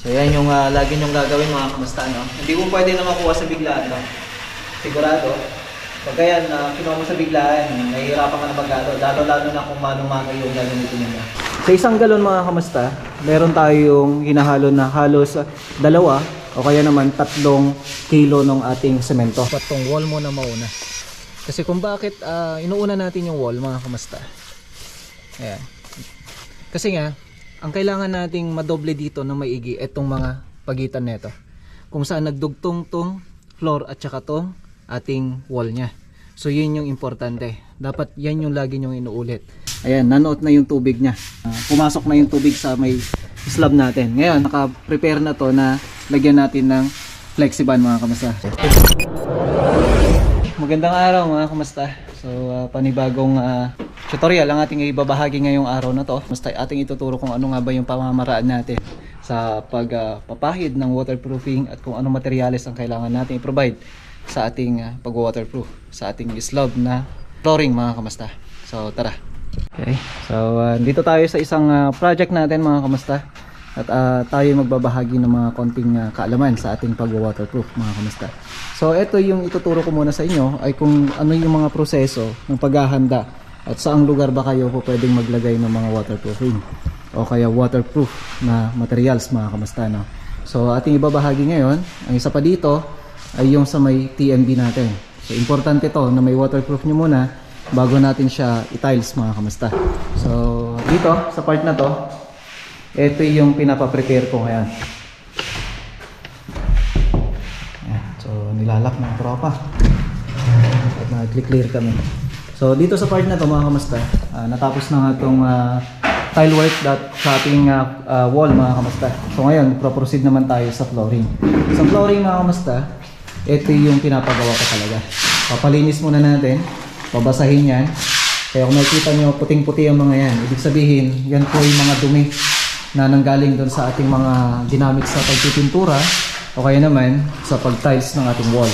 So yan yung ah, lagi nyong gagawin mga kamusta, no? Hindi mo pwede na makuha sa biglaan, no? Sigurado. Pagka yan, na kinuha mo sa biglaan, nahihirapan ka na magkano. Lalo-lalo na kung mano-mano yung gagamitin mo. Sa isang galon mga kamusta, meron tayong hinahalo na halos ah, dalawa o kaya naman tatlong kilo ng ating semento. Patong wall mo na mauna. Kasi kung bakit ah, inuuna natin yung wall mga kamusta. Ayan. Kasi nga, ang kailangan nating madoble dito na maigi itong mga pagitan nito. Kung saan nagdugtong tong floor at saka tong ating wall niya. So yun yung importante. Dapat yan yung lagi nyong inuulit. Ayan, nanoot na yung tubig niya. Ah, pumasok na yung tubig sa may slab natin. Ngayon, naka-prepare na to na lagyan natin ng flexiban mga kamasa. Magandang araw mga kamusta. So ah, panibagong ah, tutorial ang ating ibabahagi ngayong araw na to. Basta ating ituturo kung ano nga ba yung pamamaraan natin sa pagpapahid ng waterproofing at kung anong materyales ang kailangan natin i-provide sa ating ah, pag-waterproof sa ating slab na flooring mga kamusta. So tara. Okay. So ah, dito tayo sa isang ah, project natin mga kamusta. At ah, tayo magbabahagi ng mga konting ah, kaalaman sa ating pag-waterproof mga kamusta. So ito yung ituturo ko muna sa inyo ay kung ano yung mga proseso ng paghahanda at saang lugar ba kayo po pwedeng maglagay ng mga waterproofing o kaya waterproof na materials mga kamusta no. So ating ibabahagi ngayon, ang isa pa dito ay yung sa may TMB natin. So importante to na may waterproof nyo muna bago natin siya i-tiles mga kamusta. So dito sa part na to, ito yung pinapa-prepare ko ngayon. So nilalak ng tropa. At nag-clear kami. So dito sa part na to mga kamusta, ah, natapos na nga itong ah, tile work that sa ating ah, ah, wall mga kamusta. So ngayon, pro-proceed naman tayo sa flooring. Sa flooring mga kamusta, ito yung pinapagawa ko talaga. Papalinis muna natin, babasahin yan. Kaya kung makikita nyo, puting-puti ang mga yan. Ibig sabihin, yan po yung mga dumi na nanggaling doon sa ating mga ginamit sa pagpipintura o kaya naman sa pag-tiles ng ating wall.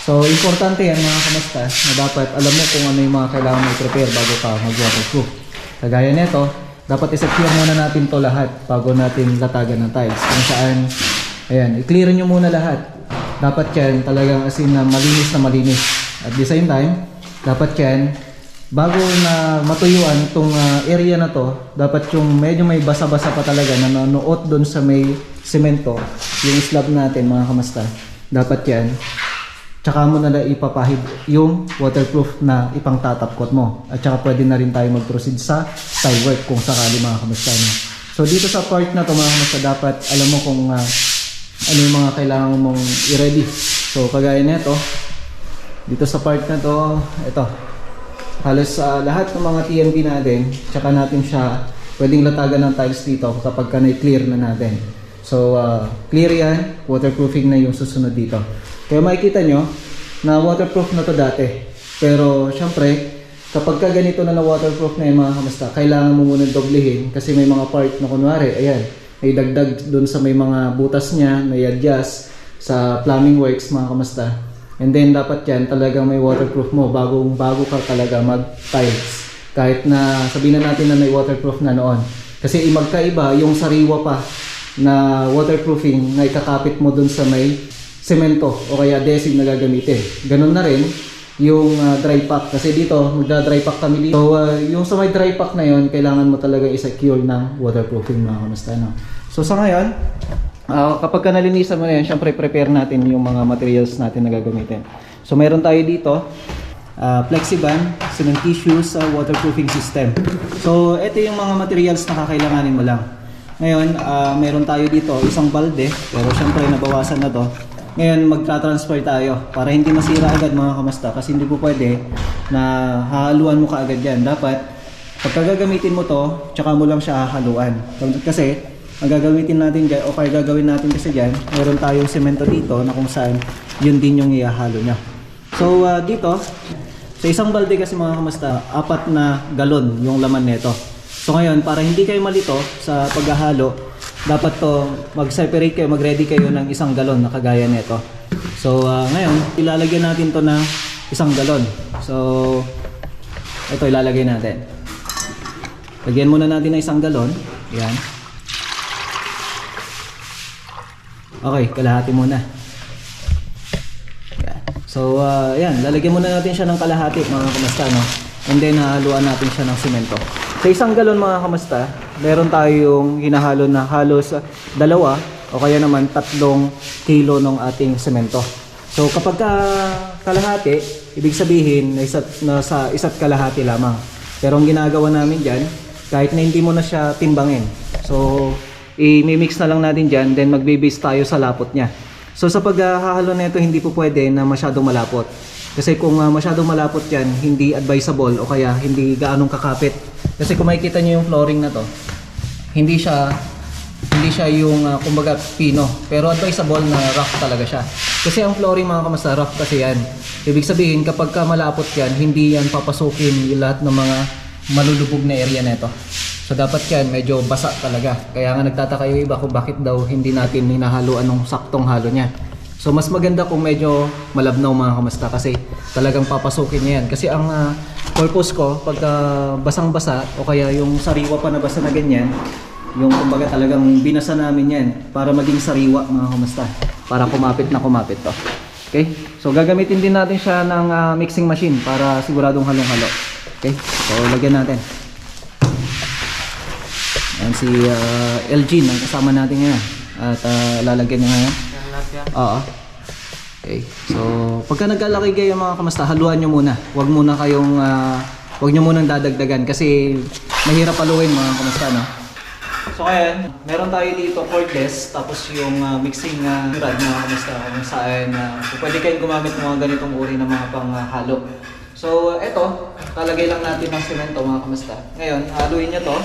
So, importante yan mga kamusta na dapat alam mo kung ano yung mga kailangan mo i-prepare bago ka mag-waterproof. Kagaya nito, dapat i-secure muna natin to lahat bago natin latagan ng tiles. Kung saan, ayan, i-clear nyo muna lahat. Dapat yan talagang as in na malinis na malinis. At the same time, dapat yan bago na matuyuan itong ah, area na to, dapat yung medyo may basa-basa pa talaga na nanuot doon sa may semento, yung slab natin mga kamasta. Dapat yan. Tsaka mo na ipapahid yung waterproof na ipang tatapkot mo. At tsaka pwede na rin tayo mag-proceed sa tile work kung sakali mga kamasta. No? So dito sa part na to mga kamasta, dapat alam mo kung ah, ano yung mga kailangan mong i-ready. So kagaya nito, dito sa part na to, ito, halos sa lahat ng mga TNB natin, tsaka natin siya pwedeng latagan ng tiles dito kapag ka na-clear na natin. So, ah, clear yan, waterproofing na yung susunod dito. Kaya makikita nyo na waterproof na to dati. Pero, syempre, kapag ka ganito na na waterproof na yung mga kamusta, kailangan mo muna doblehin kasi may mga part na kunwari, ayan, may dagdag dun sa may mga butas niya, may adjust sa plumbing works mga kamusta. And then dapat yan talagang may waterproof mo bago bago ka talaga mag-tiles. Kahit na sabihin na natin na may waterproof na noon. Kasi magkaiba yung sariwa pa na waterproofing na ikakapit mo dun sa may semento o kaya desim na gagamitin. Ganun na rin yung ah, dry pack kasi dito magda-dry pack kami dito. So ah, yung sa may dry pack na yon kailangan mo talaga i-secure ng waterproofing mga kamusta no. So sa ngayon, Ah, kapag ka nalinisan mo na yan, syempre prepare natin yung mga materials natin na gagamitin. So meron tayo dito, uh, Flexiban, cement tissues, uh, waterproofing system. So ito yung mga materials na kakailanganin mo lang. Ngayon, ah, meron tayo dito isang balde, pero syempre nabawasan na to. Ngayon, magtra-transfer tayo para hindi masira agad mga kamasta kasi hindi po pwede na hahaluan mo kaagad yan. Dapat, pagka gagamitin mo to, tsaka mo lang siya hahaluan. Kasi, ang gagamitin natin dyan, o kaya gagawin natin kasi dyan, meron tayong semento dito na kung saan yun din yung ihahalo niya. So ah, dito, sa isang balde kasi mga kamasta, apat na galon yung laman nito. So ngayon, para hindi kayo malito sa paghahalo, dapat to mag-separate kayo, mag-ready kayo ng isang galon na kagaya nito. So ah, ngayon, ilalagyan natin to na isang galon. So ito ilalagay natin. Lagyan muna natin ng isang galon. Yan. Okay, kalahati muna. Yan. So, uh, yan. Lalagyan muna natin siya ng kalahati mga kamasta, no? And then, hahaluan natin siya ng simento. Sa isang galon mga kamasta, meron tayong hinahalo na halos dalawa o kaya naman tatlong kilo ng ating semento. So, kapag ka kalahati, ibig sabihin na isa't, na sa isa't kalahati lamang. Pero ang ginagawa namin dyan, kahit na hindi mo na siya timbangin. So, i-mix na lang natin dyan, then magbe-base tayo sa lapot niya. So, sa paghahalo na ito, hindi po pwede na masyadong malapot. Kasi kung uh, masyadong malapot yan, hindi advisable o kaya hindi gaanong kakapit. Kasi kung makikita nyo yung flooring na to, hindi siya hindi siya yung uh, kumbaga pino pero advisable na rough talaga siya. Kasi ang flooring mga kamasta rough kasi yan. Ibig sabihin kapag ka malapot yan hindi yan papasukin yung lahat ng mga malulubog na area nito so dapat yan medyo basa talaga. Kaya nga nagtataka yung iba kung bakit daw hindi natin hinahaluan ng saktong halo niya So mas maganda kung medyo malabnaw mga kamasta kasi talagang papasukin niya yan. Kasi ang ah, purpose ko pagka basang-basa o kaya yung sariwa pa na basa na ganyan, yung kumbaga talagang binasa namin yan para maging sariwa mga kamasta. Para kumapit na kumapit to. Okay? So gagamitin din natin siya ng ah, mixing machine para siguradong halong-halo. Okay? So lagyan natin. Yan si ah, LG ang kasama natin ngayon. At ah, lalagyan niya ngayon. Oo. Okay. So, pagka naglalaki kayo mga kamasta, haluan nyo muna. Huwag muna kayong, ah, huwag nyo munang dadagdagan kasi mahirap paluin mga kamasta, no? So, ayan, meron tayo dito cordless, tapos yung ah, mixing uh, rod mga kamasta, kung saan uh, pwede kayong gumamit ng mga ganitong uri ng mga panghalo. So, eto, talagay lang natin ng semento mga kamasta. Ngayon, haluin nyo to.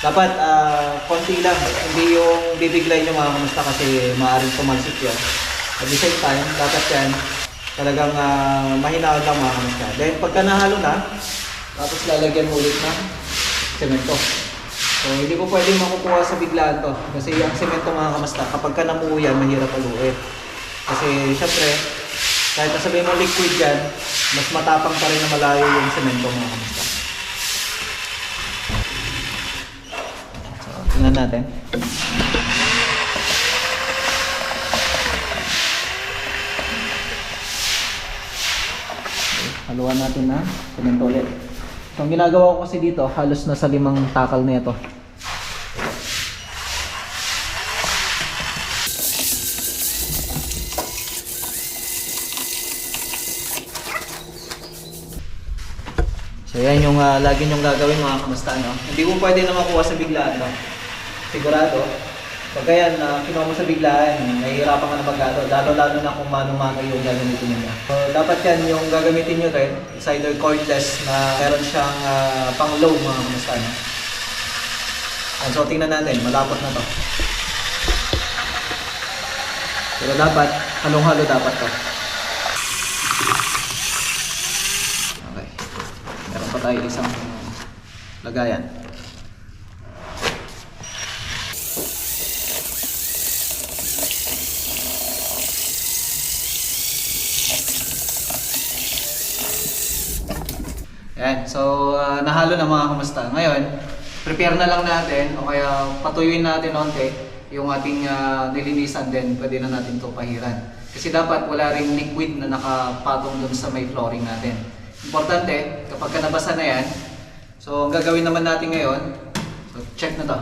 Dapat ah, konti lang, hindi yung bibiglay nyo mga kamusta kasi maaaring tumalsik yun. At the same time, dapat yan talagang uh, mahinahon lang mga. Then pagka nahalo na, tapos lalagyan ulit ng semento. So hindi po pwedeng makukuha sa biglaan to. Kasi ang semento mga kamusta, kapag ka namuo yan, mahirap paluin. Kasi syempre, kahit nasabihin mo liquid yan, mas matapang pa rin na malayo yung semento mga. Tingnan natin. Haluan natin na semento ulit. So, ang ginagawa ko kasi dito, halos nasa limang takal na ito. So yan yung uh, lagi nyong gagawin mga kamusta no? Hindi mo pwede na makuha sa biglaan no? Sigurado. Pag yan, na kinuha mo sa biglaan, nahihirapan ka na magkado. Lalo-lalo na kung mano-mano yung gagamitin niya. So dapat yan yung gagamitin nyo rin. It's either cordless na meron siyang uh, pang low mga kamusta no? Yan, so tingnan natin, malapot na to. Pero dapat, halong-halo dapat to. Okay. Meron pa tayo isang lagayan. Yan. Ah, nahalo na mga kamusta. Ngayon, prepare na lang natin o kaya patuyuin natin onte yung ating ah, nilinisan din. Pwede na natin to pahiran. Kasi dapat wala ring liquid na nakapatong dun sa may flooring natin. Importante, kapag ka nabasa na yan, so ang gagawin naman natin ngayon, so check na to.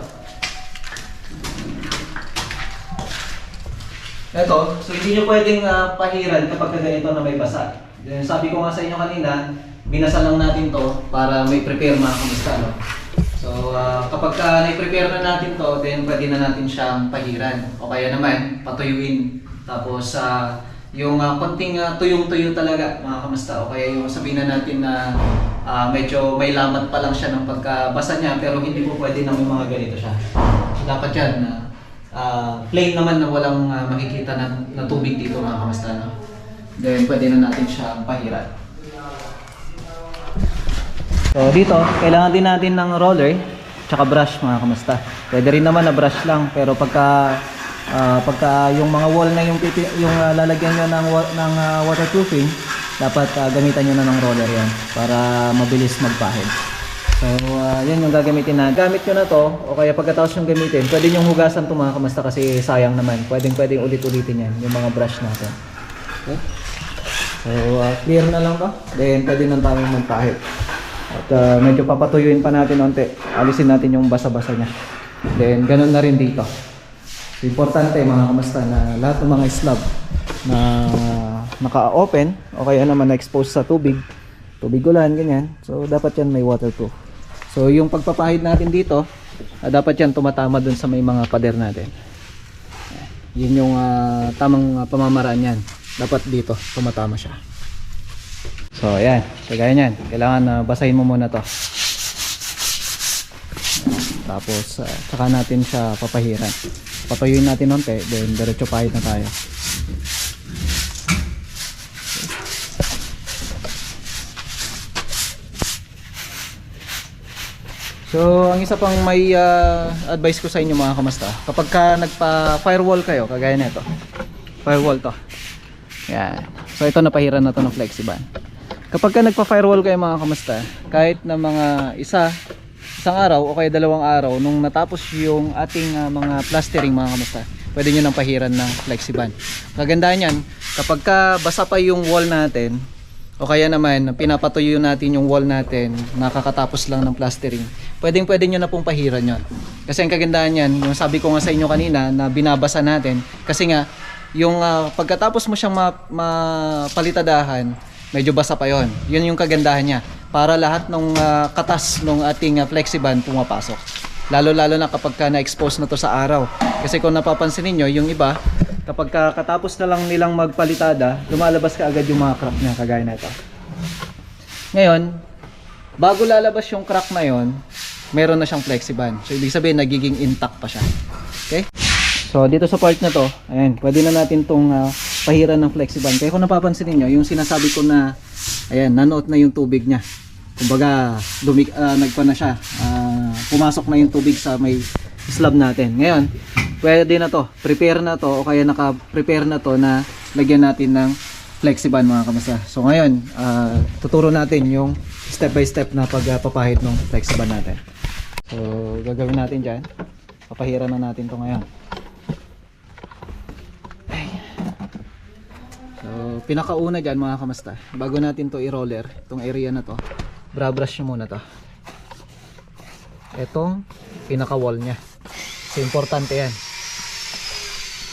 Ito, so hindi nyo pwedeng ah, pahiran kapag ka ganito na may basa. Then, sabi ko nga sa inyo kanina, binasa lang natin to para may prepare mga kamusta. No? So, ah, kapag ka na-prepare na natin to, then pwede na natin siyang pahiran. O kaya naman, patuyuin. Tapos, sa yung ah, konting ah, tuyong-tuyo talaga mga kamusta. O kaya yung sabihin na natin na ah, medyo may lamat pa lang siya ng pagkabasa niya, pero hindi po pwede na may mga ganito siya. Dapat yan na ah, plain naman na walang ah, makikita na, na tubig dito mga kamusta. No? Then, pwede na natin siyang pahiran. So dito, kailangan din natin ng roller tsaka brush mga kamusta. Pwede rin naman na brush lang pero pagka ah, pagka yung mga wall na yung yung ah, lalagyan niyo ng ng ah, waterproofing, dapat ah, gamitan niyo na ng roller 'yan para mabilis magpahid. So, ah, yan yung gagamitin na. Gamit nyo na to, o kaya pagkatapos yung gamitin, pwede yung hugasan to mga kamasta kasi sayang naman. Pwedeng pwedeng ulit-ulitin yan, yung mga brush natin. Okay? So, ah, clear na lang to. Then, pwede nang tayo magpahit. At ah, medyo papatuyuin pa natin onte. Alisin natin yung basa-basa niya. Then, ganun na rin dito. Importante mga kamasta na lahat ng mga slab na naka-open o kaya naman na-expose sa tubig, tubig ulan, ganyan. So, dapat yan may waterproof. So, yung pagpapahid natin dito, ah, dapat yan tumatama dun sa may mga pader natin. Yun yung ah, tamang ah, pamamaraan yan. Dapat dito, tumatama siya. So, ayan. Kagaya niyan. Kailangan na basahin mo muna to. Tapos, uh, saka natin siya papahiran. Papayuin natin onte, then diretso pahid na tayo. So, ang isa pang may ah, advice ko sa inyo mga kamasta, kapag ka nagpa-firewall kayo, kagaya nito. Firewall to. Yan. So, ito napahiran na to ng Flexiban. Kapag ka nagpa-firewall kayo mga kamasta, kahit na mga isa, isang araw o kaya dalawang araw, nung natapos yung ating ah, mga plastering mga kamasta, pwede nyo nang pahiran ng Flexiban. Kagandahan yan, kapag ka basa pa yung wall natin, o kaya naman, pinapatuyo natin yung wall natin, nakakatapos lang ng plastering. Pwedeng pwede nyo na pong pahiran yon. Kasi ang kagandahan yan, yung sabi ko nga sa inyo kanina, na binabasa natin. Kasi nga, yung ah, pagkatapos mo siyang ma- mapalitadahan, medyo basa pa yon. Yun yung kagandahan niya. Para lahat ng ah, katas ng ating uh, flexiband pumapasok. Lalo-lalo na kapag ka na-expose na to sa araw. Kasi kung napapansin niyo yung iba, kapag ka katapos na lang nilang magpalitada, lumalabas ka agad yung mga crack niya, kagaya na ito. Ngayon, bago lalabas yung crack na yon, meron na siyang flexiband. So, ibig sabihin, nagiging intact pa siya. Okay? So, dito sa part na to, ayan, pwede na natin tong ah, pahiran ng flexiband. Kaya kung napapansin niyo yung sinasabi ko na, ayan, nanoot na yung tubig niya. Kumbaga, lumig, ah, nagpa na siya. Ah, pumasok na yung tubig sa may slab natin. Ngayon, pwede na to. Prepare na to o kaya naka-prepare na to na lagyan natin ng flexiband mga kamasa. So ngayon, ah, tuturo natin yung step by step na pagpapahid ng flexiband natin. So gagawin natin dyan. Papahiran na natin to ngayon. Ay. So pinakauna dyan mga kamasta. Bago natin to i-roller, itong area na to, bra-brush nyo muna to. Itong pinaka-wall niya. So importante yan.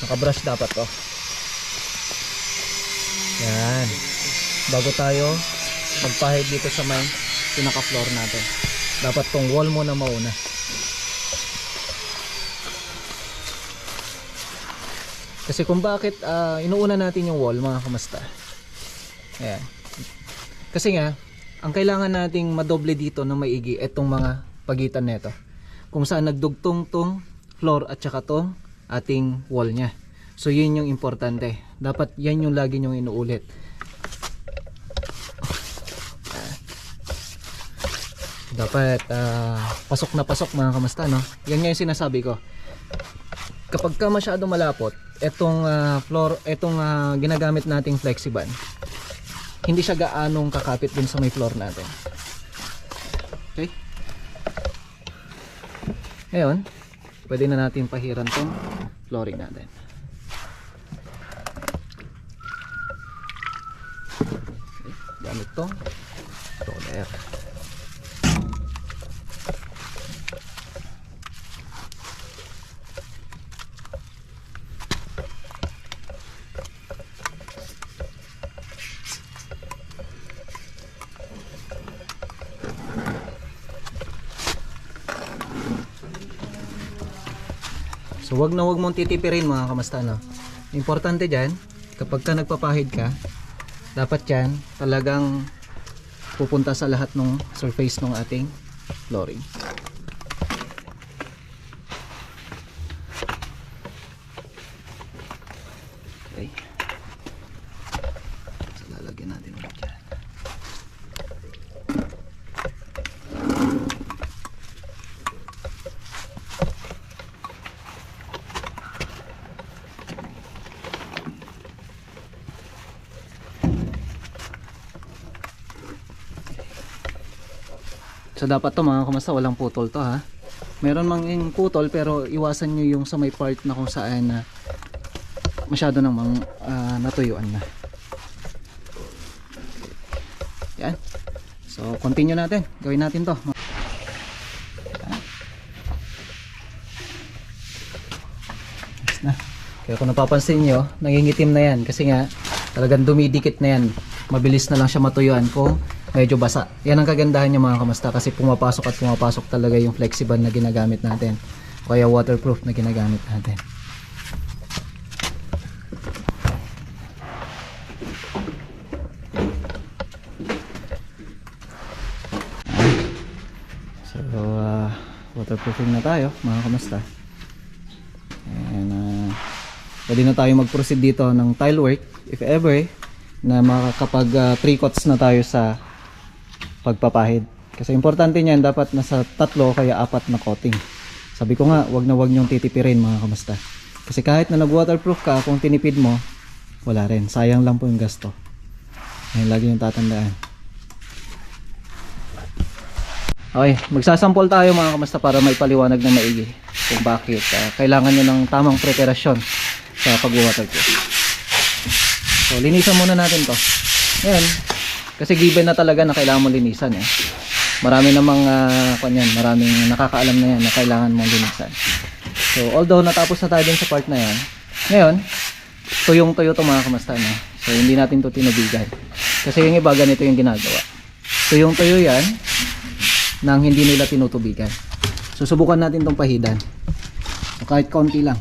Naka-brush dapat to. Yan. Bago tayo magpahid dito sa may pinaka-floor natin. Dapat tong wall muna mauna. Kasi kung bakit ah, inuuna natin yung wall mga kamasta. Ayan. Kasi nga, ang kailangan nating madoble dito na maigi itong mga pagitan nito. Kung saan nagdugtong tong floor at saka tong ating wall niya. So yun yung importante. Dapat yan yung lagi nyong inuulit. Dapat ah, pasok na pasok mga kamasta no. Yan nga yung sinasabi ko. Kapag ka masyado malapot, etong ah, floor, etong ah, ginagamit nating flexiband, hindi siya gaanong kakapit dun sa may floor natin. Okay? Ngayon, pwede na natin pahiran tong flooring natin. Okay, gamit tong roller. Wag na wag mong titipirin mga kamasta no. Importante diyan kapag ka nagpapahid ka, dapat 'yan talagang pupunta sa lahat ng surface ng ating flooring. Okay. So lalagyan natin ulit yan. So dapat to mga kumasta, walang putol to ha. Meron mang yung putol pero iwasan nyo yung sa may part na kung saan na masyado namang ah, natuyuan na. Yan. So continue natin. Gawin natin to. Yan. Ayos na. Kaya kung napapansin nyo, nangingitim na yan kasi nga talagang dumidikit na yan. Mabilis na lang siya matuyuan kung medyo basa. Yan ang kagandahan niya mga kamasta kasi pumapasok at pumapasok talaga yung flexiban na ginagamit natin. Kaya waterproof na ginagamit natin. So, uh, waterproofing na tayo mga kamasta. And, uh, pwede na tayo mag-proceed dito ng tile work if ever na makakapag 3 coats na tayo sa pagpapahid. Kasi importante niyan dapat nasa tatlo kaya apat na coating. Sabi ko nga, wag na wag niyong titipirin mga kamasta. Kasi kahit na nag-waterproof ka, kung tinipid mo, wala rin. Sayang lang po yung gasto. Yan lagi yung tatandaan. Okay, magsasample tayo mga kamasta para may paliwanag na maigi kung bakit ah, kailangan nyo ng tamang preparasyon sa pag-waterproof. So, linisan muna natin to. Ngayon, kasi given na talaga na kailangan mo linisan eh. Marami namang uh, kanyan, maraming nakakaalam na yan na kailangan mong linisan. So, although natapos na tayo dun sa part na yan, ngayon, tuyong tuyo to mga kamasta no? So, hindi natin to tinubigan. Kasi yung iba ganito yung ginagawa. Tuyong tuyo yan, nang hindi nila tinutubigan. Susubukan natin tong pahidan. So, kahit konti lang.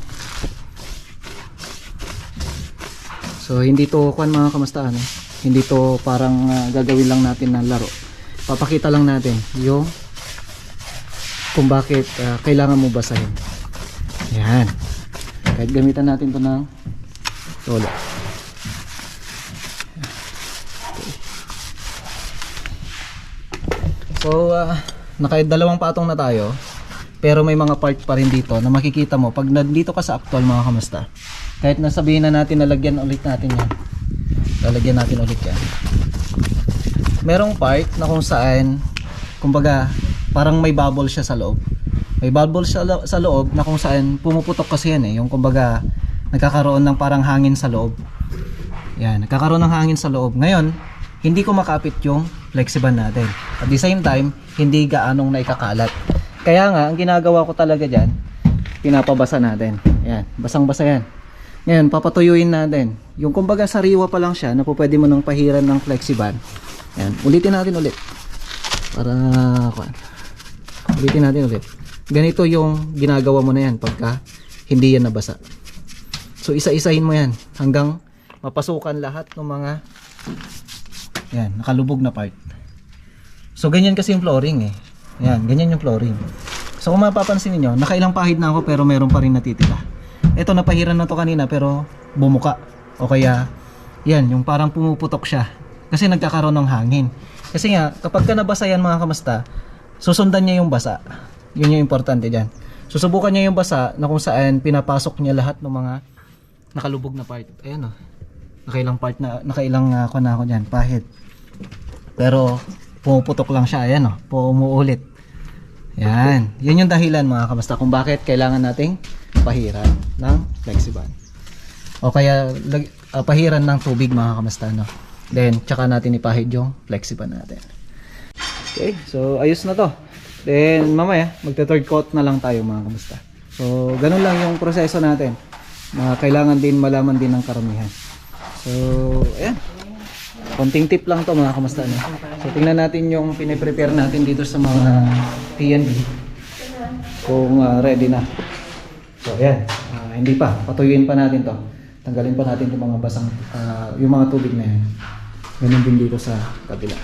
So hindi to kuan mga kamusta ano. Hindi to parang ah, gagawin lang natin na laro. Papakita lang natin yung kung bakit ah, kailangan mo basahin. Yan. Kahit gamitan natin to ng solo. So, uh, dalawang patong na tayo. Pero may mga part pa rin dito na makikita mo pag nandito ka sa actual mga kamusta. Kahit nasabihin na natin na lagyan ulit natin yan. Lalagyan natin ulit yan. Merong part na kung saan, kumbaga, parang may bubble siya sa loob. May bubble siya lo- sa loob na kung saan pumuputok kasi yan eh. Yung kumbaga, nagkakaroon ng parang hangin sa loob. Yan, nagkakaroon ng hangin sa loob. Ngayon, hindi ko makapit yung flexiban natin. At the same time, hindi gaanong naikakalat. Kaya nga, ang ginagawa ko talaga dyan, pinapabasa natin. Yan, basang-basa yan. Ngayon, papatuyuin natin. Yung kumbaga sariwa pa lang siya, na pwede mo nang pahiran ng flexiban. Yan, ulitin natin ulit. Para, ulitin natin ulit. Ganito yung ginagawa mo na yan pagka hindi yan nabasa. So, isa-isahin mo yan hanggang mapasukan lahat ng mga yan, nakalubog na part. So, ganyan kasi yung flooring eh. Yan, ganyan yung flooring. So, kung mapapansin niyo nakailang pahid na ako pero meron pa rin natitira. Ito, napahiran na to kanina pero bumuka. O kaya, yan, yung parang pumuputok siya. Kasi nagkakaroon ng hangin. Kasi nga, kapag ka nabasa yan mga kamasta, susundan niya yung basa. Yun yung importante dyan. Susubukan niya yung basa na kung saan pinapasok niya lahat ng mga nakalubog na part. Ayan o. Nakailang part na, nakailang uh, na ako dyan, pahid. Pero, pumuputok lang siya. Ayan o, pumuulit. Yan. Yun yung dahilan mga kamasta kung bakit kailangan nating pahiran ng flexiban. O kaya ah, pahiran ng tubig mga kamasta no. Then tsaka natin ipahid yung flexiban natin. Okay, so ayos na to. Then mamaya magte third coat na lang tayo mga kamasta. So ganun lang yung proseso natin. Na kailangan din malaman din ng karamihan. So ayan. Konting tip lang to mga kamusta no? So tingnan natin yung piniprepare natin dito sa mga TNB kung ah, ready na. So ayan, Ah, hindi pa, patuyuin pa natin to. Tanggalin pa natin yung mga basang, ah, yung mga tubig na yan. Ganun din dito sa kabila.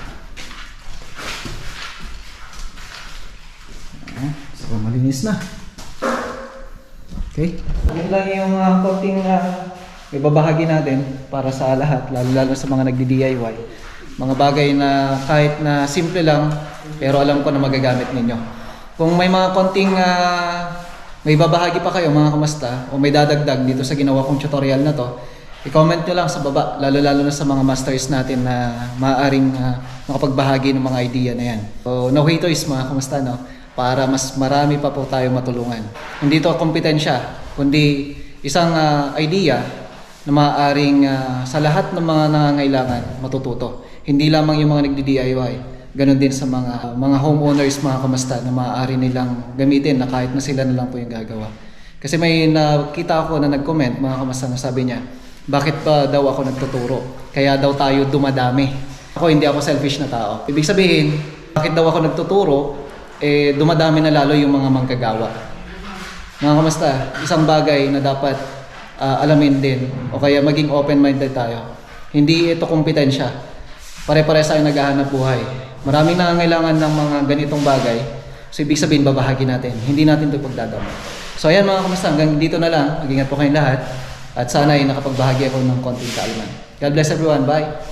Ayan, so malinis na. Okay. Yun lang yung uh, konting uh, ibabahagi natin para sa lahat, lalo-lalo sa mga nagdi-DIY. Mga bagay na kahit na simple lang, pero alam ko na magagamit ninyo. Kung may mga konting uh, may babahagi pa kayo mga kamasta o may dadagdag dito sa ginawa kong tutorial na to, I-comment nyo lang sa baba, lalo-lalo na sa mga masters natin na maaaring ah, makapagbahagi ng mga idea na yan. So, no haters mga kamusta no? Para mas marami pa po tayo matulungan. Hindi to kompetensya, kundi isang ah, idea na maaaring ah, sa lahat ng mga nangangailangan matututo. Hindi lamang yung mga nagdi-DIY. Ganon din sa mga mga homeowners mga kamusta na maaari nilang gamitin na kahit na sila na lang po yung gagawa. Kasi may nakita ako na nag-comment mga kamusta na sabi niya, bakit pa daw ako nagtuturo? Kaya daw tayo dumadami. Ako hindi ako selfish na tao. Ibig sabihin, bakit daw ako nagtuturo? Eh, dumadami na lalo yung mga manggagawa. Mga kamusta, isang bagay na dapat ah, alamin din o kaya maging open-minded tayo. Hindi ito kompetensya. Pare-pare tayo naghahanap buhay. Maraming nangangailangan ng mga ganitong bagay. So, ibig sabihin, babahagi natin. Hindi natin ito pagdadama. So, ayan mga kamusta, hanggang dito na lang. Mag-ingat po kayong lahat. At sana ay nakapagbahagi ako ng konting kaalaman. God bless everyone. Bye!